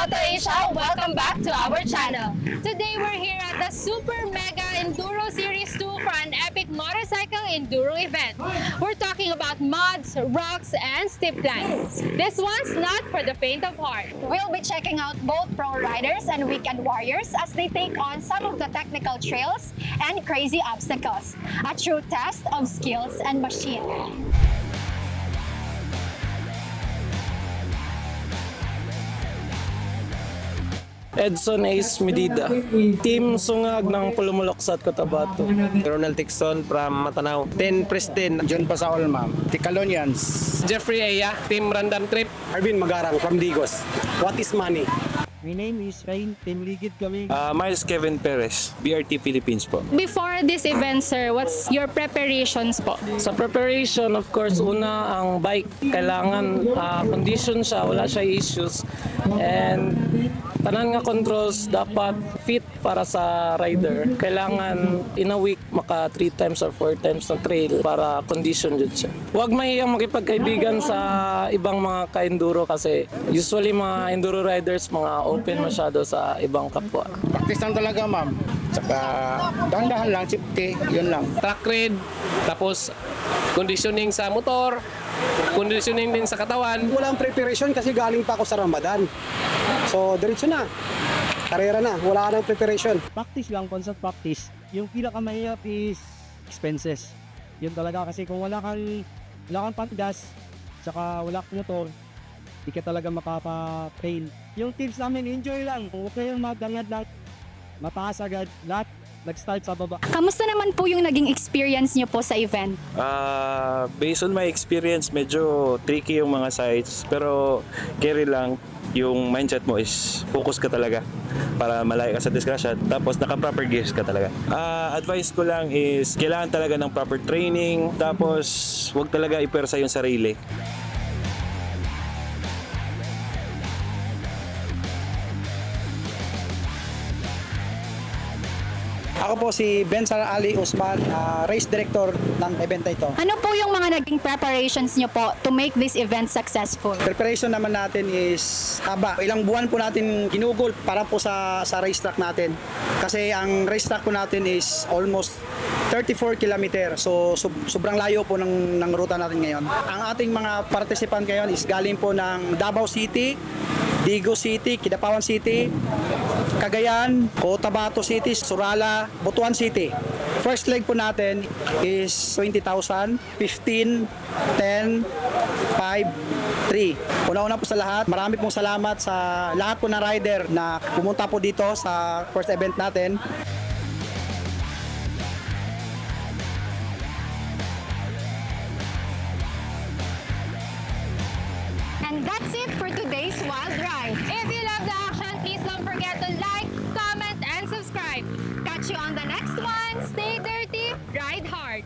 Moto Asia, welcome back to our channel. Today we're here at the Super Mega Enduro Series 2 for an epic motorcycle enduro event. We're talking about mods, rocks, and steep climbs. This one's not for the faint of heart. We'll be checking out both pro riders and weekend warriors as they take on some of the technical trails and crazy obstacles. A true test of skills and machine. Edson Ace Medida. Team Sungag ng Pulumulok sa Cotabato. Ronald Tixon from Matanaw. 10 Preston. John Pasaol, ma'am. Ticalonians. Jeffrey Eya, Team Random Trip. Arvin Magarang from Digos. What is money? My name is Rain, Team Ligid kami. Ah, Miles Kevin Perez, BRT Philippines po. Before this event, sir, what's your preparations po? Sa preparation, of course, una ang bike. Kailangan ah, condition siya, wala siya issues. And tanan nga controls dapat fit para sa rider. Kailangan in a week maka 3 times or 4 times na trail para condition jud siya. Huwag mahiyang makipagkaibigan sa ibang mga ka-enduro kasi usually mga enduro riders mga open masyado sa ibang kapwa. Practice lang talaga, ma'am. Tsaka dahan-dahan lang, chipte, yun lang. Track read. Tapos conditioning sa motor. Conditioning din sa katawan. Walang preparation kasi galing pa ako sa Ramadan. So, diretso na. Karera na. Wala ka ng preparation. Practice lang, constant practice. Yung pinakamahirap is expenses. Yun talaga kasi kung wala kang wala kang panggas, tsaka wala kang motor, di ka talaga makapa-trail. Yung tips namin, enjoy lang. Huwag kayong magangad lahat. Mataas agad. Lahat nag-start sa baba. Kamusta naman po yung naging experience niyo po sa event? Ah, based on my experience, medyo tricky yung mga sites. Pero carry lang, yung mindset mo is focus ka talaga para malayo ka sa discussion. Tapos naka-proper gears ka talaga. Ah, advice ko lang is kailangan talaga ng proper training. Tapos wag talaga ipersa yung sarili. Ako po si Ben Sara Ali Usman, ah, race director ng event na ito. Ano po yung mga naging preparations niyo po to make this event successful? Preparation naman natin is haba. Ilang buwan po natin ginugol para po sa sa racetrack natin. Kasi ang racetrack po natin is almost 34 kilometer. So, sub- sobrang layo po ng, ng ruta natin ngayon. Ang ating mga participant ngayon is galing po ng Davao City, Digo City, Kidapawan City, Cagayan, Cotabato City, Surala, Butuan City. First leg po natin is 20,000, 15, 10, 5, 3. Una-una po sa lahat, marami pong salamat sa lahat po na rider na pumunta po dito sa first event natin. And that's it today's Wild Ride. If you love the action, please don't forget to like, comment, and subscribe. Catch you on the next one. Stay dirty, ride hard.